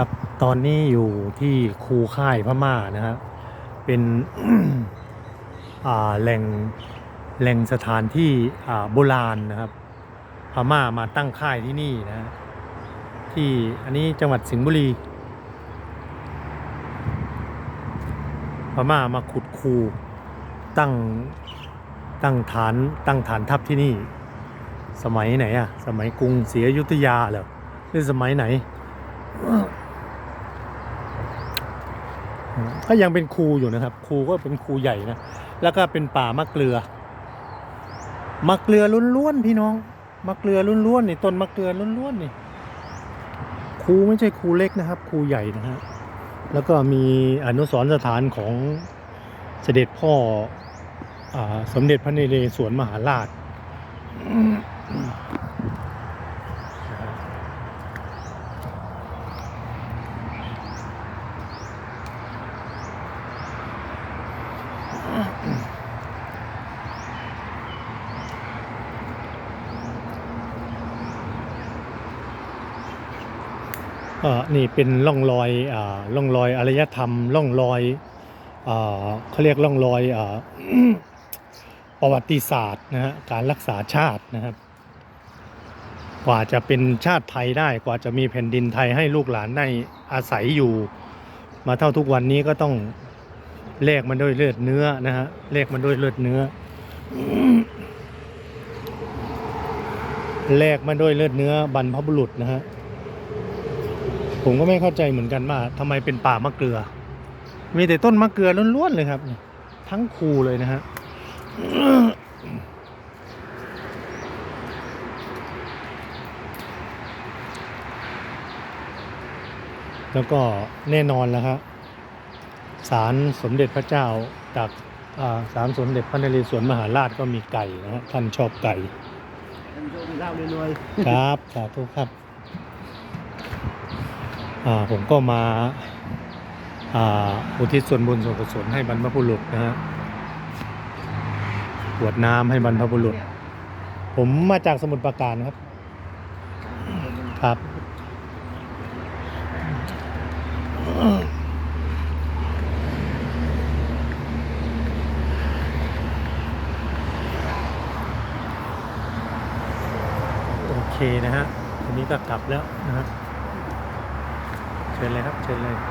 ครับ ตอนนี้อยู่ที่คูค่ายพม่านะครับเป็นแหล่งแหล่งสถานที่โบราณนะครับ พม่ามาตั้งค่ายที่นี่นะฮะที่อันนี้จังหวัดสิงห์บุรี พม่ามาขุดคูตั้งตั้งฐานตั้งฐานทัพที่นี่ สมัยไหนอะสมัยกรุงศรีอยุธยาเหรอหรือสมัยไหน ก็ยังเป็นครูอยู่นะครับครูก็เป็นครูใหญ่นะ แล้วก็เป็นป่ามะเกลือ มะเกลือล้วนๆพี่น้อง มะเกลือล้วนๆนี่ต้นมะเกลือล้วนๆนี่ครูไม่ใช่ครูเล็กนะครับครูใหญ่นะฮะ แล้วก็มีอนุสรณ์สถานของเสด็จพ่ออสมเด็จพระนเรศวรมหาราช อ่านี่เป็นร่องรอยอ่าร่องรอยอารยธรรม ร่องรอยอ่าเขาเรียกร่องรอยอ่าประวัติศาสตร์นะฮะการรักษาชาตินะครับ กว่าจะเป็นชาติไทยได้กว่าจะมีแผ่นดินไทยให้ลูกหลานได้อาศัยอยู่ มาเท่าทุกวันนี้ก็ต้องแลกมันด้วยเลือดเนื้อนะฮะแลกมันด้วยเลือดเนื้อแลกมันด้วยเลือดเนื้อบรรพบุรุษนะฮะ ผมก็ไม่เข้าใจเหมือนกันว่าทำไมเป็นป่ามะเกลือ มีแต่ต้นมะเกลือล้วนๆเลยครับ ทั้งคูเลยนะฮะแล้วก็แน่นอนแล้วครับศาลสมเด็จพระเจ้าจากอ่าศาลสมเด็จพระนเรศวรมหาราชก็มีไก่นะฮะท่านชอบไก่ท่านโชคดีเล่าเรื่อยครับสาธุครับอ่า ผมก็มาอุทิศส่วนบุญส่วนกุศลให้บรรพบุรุษนะฮะกวดน้ำให้บรรพบุรุษ ผมมาจากสมุทรปราการครับ ครับ โอเคนะฮะทีนี้ก็กลับแล้วนะฮะ ชิญเลยครับ เชิญเลยๆ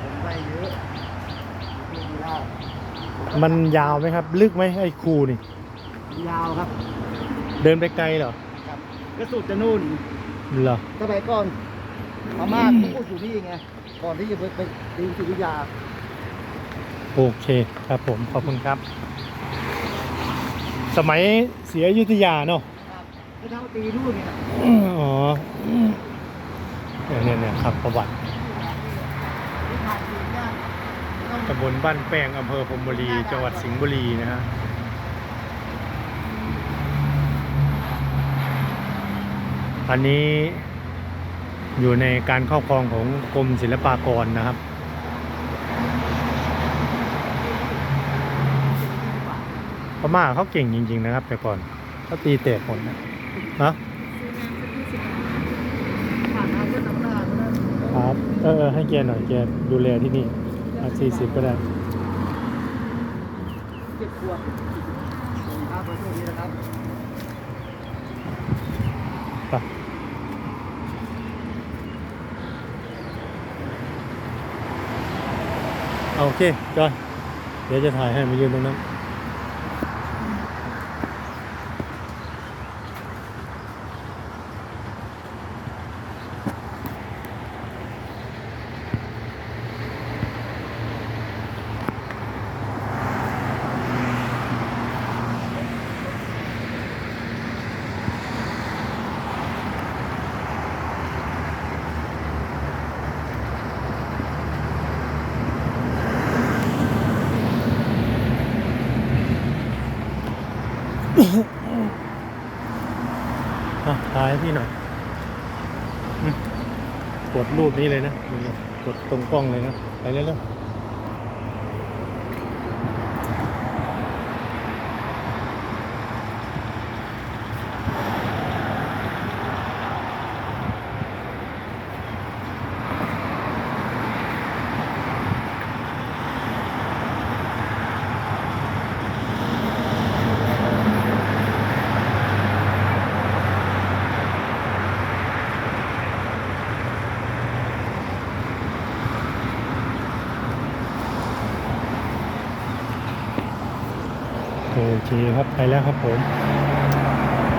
ผมได้เยอะโชคดีเล่ามันยาวไหมครับ ลึกไหมไอ้ครูนี่ ยาวครับเดินไปไกลเหรอครับกระสุดจะนู่นเหรอ สมัยก่อนพม่าเขาพูดอยู่นี่ไง ก่อนที่จะไปไปดีสุริยา โอเคครับผมขอบคุณครับ สมัยเสียอยุธยาเนาะครับที่เท่าตีนู่นเนี่ยอ๋อเนี่ยเนี่ยเนี่ยครับประวัติที่ผ่านอยู่เนี่ยต้องตำบลบ้านแป้งอำเภอพรหมบุรีจังหวัดสิงห์บุรีนะฮะอันนี้ อยู่ในการครอบครองของกรมศิลปากรนะครับ พม่าเขาเก่งจริง ๆ นะครับ แต่ก่อนเขาตีเตะผลนะนะผ่านทางเส้นน้ำหน้าเท่านั้นครับเออเออให้แกหน่อยแกดูแลที่นี่สี่สิบก็ได้เจ็ดขวบครับขอโชคดีนะครับ ไปเอา โอเคจอยเดี๋ยวจะถ่ายให้มายืนตรงนั้น อะถ่ายพี่หน่อยกดรูปนี้เลยนะกดตรงกล้องเลยนะ ไปเรื่อยๆ เคครับไปแล้วครับผม